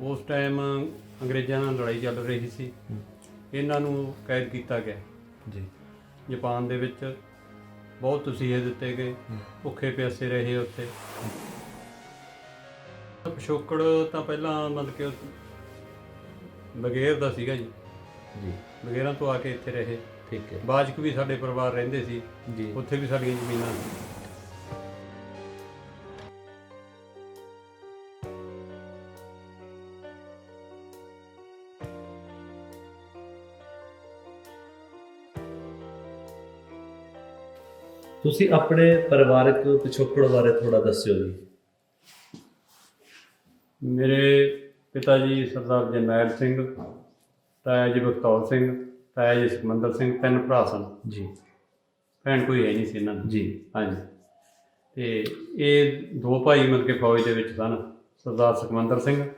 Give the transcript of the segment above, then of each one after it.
ਉਸ ਟਾਈਮ ਅੰਗਰੇਜ਼ਾਂ ਨਾਲ ਲੜਾਈ ਚੱਲ ਰਹੀ ਸੀ। ਇਹਨਾਂ ਨੂੰ ਕੈਦ ਕੀਤਾ ਗਿਆ। ਜੀ। ਜਾਪਾਨ ਦੇ ਵਿੱਚ ਬਹੁਤ ਤਸੀਹੇ ਦਿੱਤੇ ਗਏ। ਭੁੱਖੇ ਪਿਆਸੇ ਰਹੇ ਉੱਥੇ। ਪਿਛੋਕੜ ਤਾਂ ਪਹਿਲਾਂ ਮਤਲਬ ਕਿ ਬਗੇਰ ਦਾ ਸੀਗਾ ਜੀ। ਜੀ। ਬਗੇਰਾਂ ਤੋਂ ਆ ਕੇ ਇੱਥੇ ਰਹੇ। ਠੀਕ ਹੈ। ਬਾਜਕ ਵੀ ਸਾਡੇ ਪਰਿਵਾਰ ਰਹਿੰਦੇ ਸੀ। ਜੀ। ਉੱਥੇ ਵੀ ਸਾਡੀਆਂ ਜ਼ਮੀਨਾਂ ਸੀ। ਤੁਸੀਂ ਆਪਣੇ ਪਰਿਵਾਰਕ ਪਿਛੋਕੜ ਬਾਰੇ ਥੋੜਾ ਦੱਸਿਓ ਜੀ। ਮੇਰੇ ਪਿਤਾ ਜੀ ਸਰਦਾਰ ਜਰਨੈਲ ਸਿੰਘ ਤਾਇਆ ਜੀ ਬਖਤੌਰ ਸਿੰਘ ਤਾਇਆ ਜੀ ਸੁਖਮੰਦਰ ਸਿੰਘ ਤਿੰਨ ਭਰਾ ਸਨ। ਜੀ। ਭੈਣ ਕੋਈ ਹੈ ਨਹੀਂ ਸੀ ਇਹਨਾਂ ਦੀ। ਜੀ। ਹਾਂਜੀ। ਤੇ ਇਹ ਦੋ ਭਾਈ ਮਿਲ ਕੇ ਫੌਜ ਦੇ ਵਿੱਚ ਸਨ ਸਰਦਾਰ ਸੁਖਮੰਦਰ ਸਿੰਘ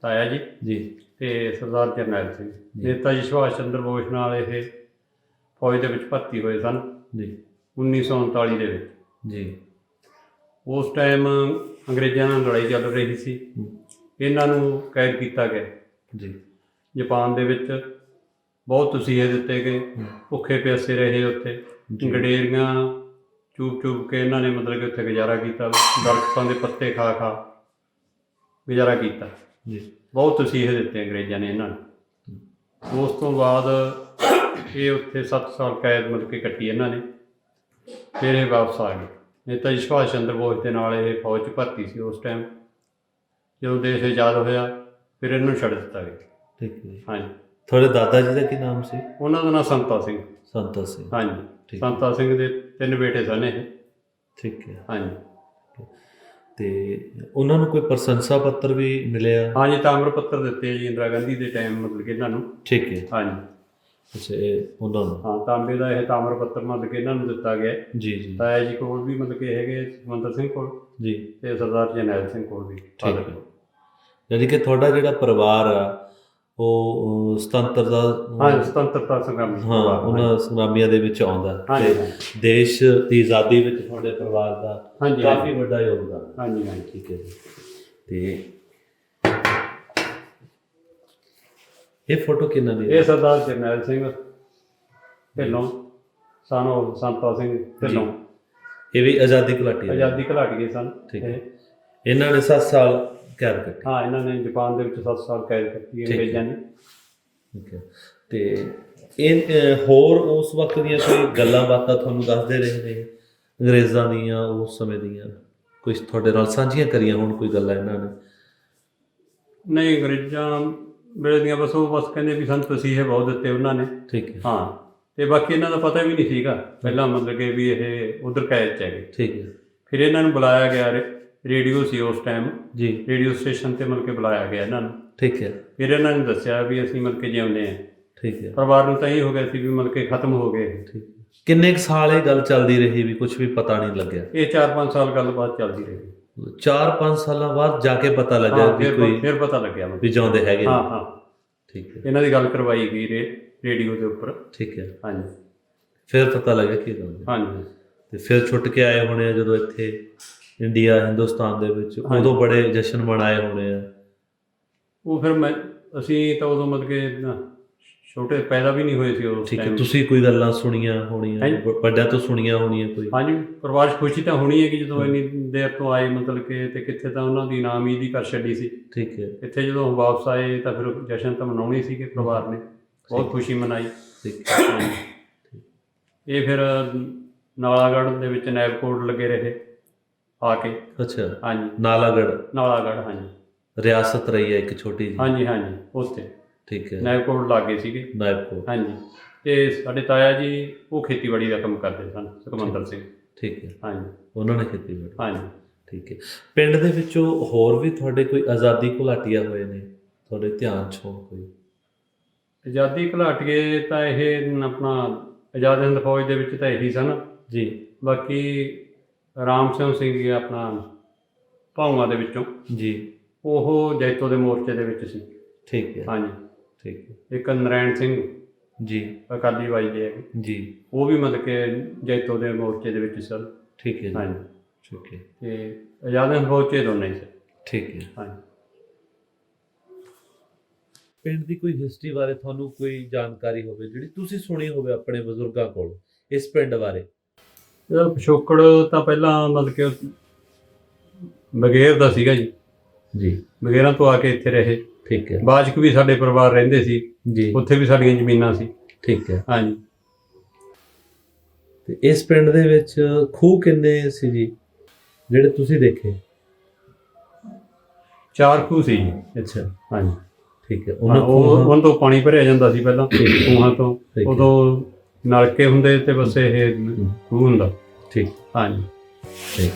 ਤਾਇਆ ਜੀ ਜੀ। ਤੇ ਸਰਦਾਰ ਜਰਨੈਲ ਸਿੰਘ। ਨੇਤਾ ਜੀ ਸੁਭਾਸ਼ ਚੰਦਰ ਬੋਸ ਨਾਲ ਇਹ ਫੌਜ ਦੇ ਵਿੱਚ ਭਰਤੀ ਹੋਏ ਸਨ। ਜੀ। 1939 ਦੇ ਵਿੱਚ। ਜੀ। ਉਸ ਟਾਈਮ ਅੰਗਰੇਜ਼ਾਂ ਨਾਲ ਲੜਾਈ ਚੱਲ ਰਹੀ ਸੀ। ਇਹਨਾਂ ਨੂੰ ਕੈਦ ਕੀਤਾ ਗਿਆ। ਜੀ। ਜਾਪਾਨ ਦੇ ਵਿੱਚ ਬਹੁਤ ਤਸੀਹੇ ਦਿੱਤੇ ਗਏ। ਭੁੱਖੇ ਪਿਆਸੇ ਰਹੇ ਉੱਥੇ। ਗਡੇਰੀਆਂ ਚੂਪ ਚੂਪ ਕੇ ਇਹਨਾਂ ਨੇ ਮਤਲਬ ਕਿ ਉੱਥੇ ਗੁਜ਼ਾਰਾ ਕੀਤਾ। ਦਰਖਤਾਂ ਦੇ ਪੱਤੇ ਖਾ ਖਾ ਗੁਜ਼ਾਰਾ ਕੀਤਾ। ਜੀ। ਬਹੁਤ ਤਸੀਹੇ ਦਿੱਤੇ ਅੰਗਰੇਜ਼ਾਂ ਨੇ ਇਹਨਾਂ ਨੂੰ। ਉਸ ਤੋਂ ਬਾਅਦ ਇਹ ਉੱਥੇ 7 ਸਾਲ ਕੈਦ ਮਤਲਬ ਕਿ ਕੱਟੀ ਇਹਨਾਂ ਨੇ। ਫਿਰ ਇਹ ਵਾਪਸ ਆ ਗਏ। ਨੇਤਾ ਜੀ ਸੁਭਾਸ਼ ਚੰਦਰ ਬੋਸ ਦੇ ਨਾਲ ਇਹ ਫੌਜ 'ਚ ਭਰਤੀ ਸੀ ਉਸ ਟਾਈਮ ਜਦੋਂ ਦੇਸ਼ ਆਜ਼ਾਦ ਹੋਇਆ ਫਿਰ ਇਹਨੂੰ ਛੱਡ ਦਿੱਤਾ ਗਿਆ। ਠੀਕ ਹੈ। ਹਾਂਜੀ। ਤੁਹਾਡੇ ਦਾਦਾ ਜੀ ਦਾ ਕੀ ਨਾਮ ਸੀ? ਉਹਨਾਂ ਦਾ ਨਾਮ ਸੰਤਾ ਸਿੰਘ। ਸੰਤਾ ਸਿੰਘ। ਹਾਂਜੀ। ਠੀਕ। ਸੰਤਾ ਸਿੰਘ ਦੇ ਤਿੰਨ ਬੇਟੇ ਸਨ ਇਹ। ਠੀਕ ਹੈ। ਹਾਂਜੀ। ਤੇ ਉਹਨਾਂ ਨੂੰ ਕੋਈ ਪ੍ਰਸ਼ੰਸਾ ਪੱਤਰ ਵੀ ਮਿਲਿਆ? ਹਾਂਜੀ ਤਾਮਰ ਪੱਤਰ ਦਿੱਤੇ ਜੀ ਇੰਦਰਾ ਗਾਂਧੀ ਦੇ ਟਾਈਮ ਮਤਲਬ ਕਿ ਇਹਨਾਂ ਨੂੰ। ਠੀਕ ਹੈ। ਹਾਂਜੀ। ਅੱਛਾ ਇਹ ਉਹਨਾਂ ਨੂੰ? ਹਾਂ ਤਾਂਬੇ ਦਾ ਇਹ ਤਾਮਰ ਪੱਤਰ ਮਤਲਬ ਕਿ ਇਹਨਾਂ ਨੂੰ ਦਿੱਤਾ ਗਿਆ। ਹੈ। ਜੀ। ਜੀ ਤਾਇਆ ਜੀ ਕੋਲ ਵੀ ਮਤਲਬ ਕਿ ਹੈਗੇ ਸੁਖਮੰਦਰ ਸਿੰਘ ਕੋਲ ਜੀ। ਤੇ ਸਰਦਾਰ ਜਰਨੈਲ ਸਿੰਘ ਕੋਲ ਵੀ father ਹੈ। ਕੋਲ। ਯਾਨੀ ਕਿ ਤੁਹਾਡਾ ਜਿਹੜਾ ਪਰਿਵਾਰ ਆ ਉਹ ਅਹ, ਸੁਤੰਤਰ ਦਾ ਹਾਂ ਸੁਤੰਤਰਤਾ ਸੰਗਰਾਮ ਹਾਂ ਉਹਨਾਂ ਸੰਗਰਾਮੀਆਂ ਦੇ ਵਿੱਚ ਆਉਂਦਾ। ਹਾਂਜੀ, ਤੇ ਦੇਸ਼ ਦੀ ਆਜ਼ਾਦੀ ਵਿੱਚ ਤੁਹਾਡੇ ਪਰਿਵਾਰ ਦਾ ਹਾਂਜੀ ਕਾਫੀ ਵੱਡਾ ਯੋਗਦਾਨ। ਹੈ। ਹਾਂਜੀ ਹਾਂਜੀ। ਠੀਕ ਹੈ ਜੀ। ਤੇ ਇਹ ਫੋਟੋ ਕਿੰਨਾ ਦੀ ਹੈ? ਇਹ ਸਰਦਾਰ ਜਰਨੈਲ ਸਿੰਘ ਢਿੱਲੋਂ ਸਾਨੋ ਸੰਤਾ ਸਿੰਘ ਢਿੱਲੋਂ। ਇਹ ਵੀ ਆਜ਼ਾਦੀ ਘੁਲਾਟੀ ਆਜ਼ਾਦੀ ਘਲਾਟੀਏ ਸਨ। ਠੀਕ ਹੈ। ਇਹ। ਇਹਨਾਂ ਨੇ 7 ਸਾਲ ਕੈਦ ਕੱਟੇ ਹਾਂ ਇਹਨਾਂ ਨੇ ਜਾਪਾਨ ਦੇ ਵਿੱਚ 7 ਸਾਲ ਕੈਦ ਹੈ। ਅੰਗਰੇਜ਼ਾਂ ਨੇ। ਠੀਕ ਹੈ। ਤੇ ਇਹ ਹੋਰ ਉਸ ਵਕਤ ਦੀਆਂ ਕੋਈ ਗੱਲਾਂ ਬਾਤਾਂ ਤੁਹਾਨੂੰ ਦੱਸਦੇ ਰਹੇ ਨੇ ਅੰਗਰੇਜ਼ਾਂ ਦੀਆਂ ਉਸ ਸਮੇਂ ਦੀਆਂ। ਕੋਈ ਤੁਹਾਡੇ ਨਾਲ ਸਾਂਝੀਆਂ ਕਰੀਆਂ ਹੋਣ ਕੋਈ ਗੱਲਾਂ ਇਹਨਾਂ ਨੇ? ਨਹੀਂ ਅੰਗਰੇਜ਼ਾਂ ਵੇਲੇ ਦੀਆਂ ਬਸ ਉਹ ਬਸ ਕਹਿੰਦੇ ਵੀ ਸਾਨੂੰ ਤਸੀਹੇ ਬਹੁਤ ਦਿੱਤੇ ਉਹਨਾਂ ਨੇ। ਠੀਕ ਹੈ। ਹਾਂ ਤੇ ਬਾਕੀ ਇਹਨਾਂ ਦਾ ਪਤਾ ਵੀ ਨਹੀਂ ਸੀਗਾ। ਪਹਿਲਾਂ ਮਤਲਬ ਕਿ ਵੀ ਇਹ ਉਧਰ ਕੈਦ ਚ ਹੈਗੇ। ਠੀਕ ਹੈ। ਫਿਰ ਇਹਨਾਂ ਨੂੰ ਬੁਲਾਇਆ ਗਿਆ ਰੇ- ਰੇਡੀਓ ਸੀ ਉਸ ਟਾਈਮ ਜੀ। ਰੇਡੀਓ ਸਟੇਸ਼ਨ ਤੇ ਮਤਲਬ ਕਿ ਬੁਲਾਇਆ ਗਿਆ ਇਹਨਾਂ ਨੂੰ। ਠੀਕ ਹੈ। ਫਿਰ ਇਹਨਾਂ ਨੇ ਦੱਸਿਆ ਵੀ ਅਸੀਂ ਮਤਲਬ ਕਿ ਜਿਉਂਦੇ ਆ ਠੀਕ ਹੈ। ਪਰਿਵਾਰ ਨੂੰ ਤਾਂ ਇਹ ਹੋ ਗਿਆ ਸੀ ਵੀ ਮਤਲਬ ਕਿ ਖਤਮ ਹੋ ਗਏ। ਇਹ। ਠੀਕ। ਕਿੰਨੇ ਸਾਲ ਇਹ ਗੱਲ ਚੱਲਦੀ ਰਹੀ ਵੀ ਕੁਝ ਵੀ ਪਤਾ ਨਹੀਂ ਲੱਗਿਆ? ਇਹ 4-5 ਸਾਲ ਗੱਲਬਾਤ ਚੱਲਦੀ ਰਹੀ। 4-5 ਸਾਲਾਂ ਬਾਅਦ ਜਾ ਕੇ ਪਤਾ ਲੱਗਿਆ ਹਾਂ ਵੀ ਕੋਈ ਫਿਰ ਪਤਾ ਲੱਗਿਆ ਵੀ ਜਾਉਂਦੇ ਹੈਗੇ। ਹਾਂ ਹਾਂ। ਠੀਕ ਹੈ। ਇਹਨਾਂ ਦੀ ਗੱਲ ਕਰਵਾਈ ਗਈ ਰੇ ਰੇਡੀਓ ਦੇ ਉੱਪਰ। ਠੀਕ ਹੈ। ਹਾਂਜੀ। ਫਿਰ ਪਤਾ ਲੱਗਿਆ ਕੀ ਹੈ। ਹਾਂਜੀ। ਤੇ ਫਿਰ ਛੁੱਟ ਕੇ ਆਏ ਹੋਣੇ ਆ ਜਦੋਂ ਇੱਥੇ ਇੰਡੀਆ ਹਿੰਦੁਸਤਾਨ ਦੇ ਵਿੱਚ। ਉਦੋਂ ਬੜੇ ਜਸ਼ਨ ਮਨਾਏ ਹੋਣੇ ਆ। ਉਹ ਫਿਰ ਮੈਂ ਅਸੀਂ ਤਾਂ ਉਦੋਂ ਮਤਲਬ ਕਿ ਛੋਟੇ ਪੈਦਾ ਵੀ ਨਹੀਂ ਹੋਏ ਸੀ ਉਸ ਠੀਕ ਹੈ time। ਤੁਸੀਂ ਕੋਈ ਗੱਲਾਂ ਸੁਣੀਆਂ ਹੋਣੀਆਂ ਹਾਂਜੀ। ਵ- ਵੱਡਿਆਂ ਤੋਂ ਸੁਣੀਆਂ ਹੋਣੀਆਂ ਕੋਈ? ਹਾਂਜੀ ਪਰਿਵਾਰ 'ਚ ਖੁਸ਼ੀ ਤਾਂ ਹੋਣੀ ਹੈ ਕਿ ਜਦੋਂ ਇੰਨੀ ਦੇਰ ਤੋਂ ਆਏ ਮਤਲਬ ਕਿ ਤੇ ਕਿੱਥੇ ਤਾਂ ਉਹਨਾਂ ਦੀ ਨਾਮੀ ਦੀ ਕਰ ਛੱਡੀ ਸੀ। ਠੀਕ ਹੈ। ਇੱਥੇ ਜਦੋਂ ਵਾਪਸ ਆਏ ਤਾਂ ਫਿਰ ਜਸ਼ਨ ਤਾਂ ਮਨਾਉਣੀ ਸੀ ਕਿ ਪਰਿਵਾਰ ਨੇ। ਬਹੁਤ ਖੁਸ਼ੀ ਮਨਾਈ। ਠੀਕ। ਹੈ ਇਹ ਫਿਰ ਨਾਲਾਗੜ੍ਹ ਦੇ ਵਿੱਚ ਨੈਬ ਕੋਡ ਲੱਗੇ ਰਹੇ ਆ ਕੇ। ਅੱਛਾ। ਹਾਂਜੀ। ਨਾਲਾਗੜ ਨਾਲਾਗੜ੍ਹ ਹਾਂਜੀ। ਰਿਆਸਤ ਰਹੀ ਹੈ ਇੱਕ ਛੋਟੀ ਜਿਹੀ। ਹਾਂਜੀ ਹਾਂਜੀ ਉੱਥੇ ਠੀਕ ਹੈ। ਨੈਬ ਕੋਡ ਲੱਗੇ ਸੀਗੇ। ਨਾਇਬਕੋਟ ਹਾਂਜੀ। ਤੇ ਸਾਡੇ ਤਾਇਆ ਜੀ ਉਹ ਖੇਤੀਬਾੜੀ ਦਾ ਕੰਮ ਕਰਦੇ ਸਨ ਸੁਖਮੰਦਰ ਸਿੰਘ। ਠੀਕ ਹੈ। ਹਾਂਜੀ। ਉਹਨਾਂ ਨੇ ਖੇਤੀਬਾੜੀ। ਹਾਂਜੀ। ਠੀਕ ਹੈ। ਪਿੰਡ ਦੇ ਵਿੱਚੋਂ ਹੋਰ ਵੀ ਤੁਹਾਡੇ ਕੋਈ ਆਜ਼ਾਦੀ ਘੁਲਾਟੀਆ ਹੋਏ ਨੇ? ਤੁਹਾਡੇ ਧਿਆਨ ਚ ਹੋਣ ਕੋਈ? ਆਜ਼ਾਦੀ ਘਲਾਟੀਏ ਤਾਂ ਇਹ ਆਪਣਾ ਆਜ਼ਾਦ ਹਿੰਦ ਫੌਜ ਦੇ ਵਿੱਚ ਤਾਂ ਇਹੀ ਸਨ। ਜੀ। ਬਾਕੀ ਰਾਮ ਸਿੰਘ ਸਿੰਘ ਜੀ ਆਪਣਾ ਭਾਊਆਂ ਦੇ ਵਿੱਚੋਂ। ਜੀ। ਉਹ ਜੈਤੋ ਦੇ ਮੋਰਚੇ ਦੇ ਵਿੱਚ ਸੀ। ਠੀਕ ਹੈ। ਹਾਂਜੀ। ਠੀਕ ਹੈ। ਇੱਕ ਨਰੈਣ ਸਿੰਘ ਜੀ। ਅਕਾਲੀ ਬਾਈ ਦੇ ਹੈਗੇ। ਜੀ। ਉਹ ਵੀ ਮਤਲਬ ਕਿ ਜੈਤੋ ਦੇ ਮੋਰਚੇ ਦੇ ਵਿੱਚ ਸਨ। ਠੀਕ ਹੈ ਜੀ। ਹਾਂਜੀ। ਠੀਕ ਹੈ। ਤੇ ਆਜ਼ਾਦ ਹਿੰਦ ਫੌਜ 'ਚ ਇਹ ਦੋਨੇ ਹੀ ਸੀ ਠੀਕ ਹੈ। ਹਾਂਜੀ। ਪਿੰਡ ਦੀ ਕੋਈ ਹਿਸਟਰੀ ਬਾਰੇ ਤੁਹਾਨੂੰ ਕੋਈ ਜਾਣਕਾਰੀ ਹੋਵੇ ਜਿਹੜੀ ਤੁਸੀਂ ਸੁਣੀ ਹੋਵੇ ਆਪਣੇ ਬਜ਼ੁਰਗਾਂ ਕੋਲ ਇਸ ਪਿੰਡ ਬਾਰੇ? ਇਹਦਾ ਪਿਛੋਕੜ ਤਾਂ ਪਹਿਲਾਂ ਮਤਲਬ ਕਿ ਬਗੇਰ ਦਾ ਸੀਗਾ ਜੀ। ਜੀ। ਬਗੇਰਾਂ ਤੋਂ ਆ ਕੇ ਇੱਥੇ ਰਹੇ। ਠੀਕ ਹੈ। ਬਾਜਕ ਵੀ ਸਾਡੇ ਪਰਿਵਾਰ ਰਹਿੰਦੇ ਸੀ ਜੀ। ਉੱਥੇ ਵੀ ਸਾਡੀਆਂ ਜ਼ਮੀਨਾਂ ਸੀ। ਠੀਕ ਹੈ। ਹਾਂਜੀ। ਤੇ ਇਸ ਪਿੰਡ ਦੇ ਵਿੱਚ ਖੂਹ ਕਿੰਨੇ ਸੀ ਜੀ? ਜਿਹੜੇ ਤੁਸੀਂ ਦੇਖੇ? ਚਾਰ ਖੂਹ ਸੀ ਜੀ। ਅੱਛਾ ਹਾਂਜੀ। ਠੀਕ ਹੈ। ਉਹਨਾਂ ਉਹਨਾਂ ਤੋਂ ਪਾਣੀ ਭਰਿਆ ਜਾਂਦਾ ਸੀ ਪਹਿਲਾਂ ਖੂਹਾਂ ਤੋਂ। ਉਦੋਂ ਨਲਕੇ ਹੁੰਦੇ ਤੇ ਬਸ ਇਹ ਖੂਹ ਹੁੰਦਾ। ਠੀਕ। ਹਾਂਜੀ। ਠੀਕ।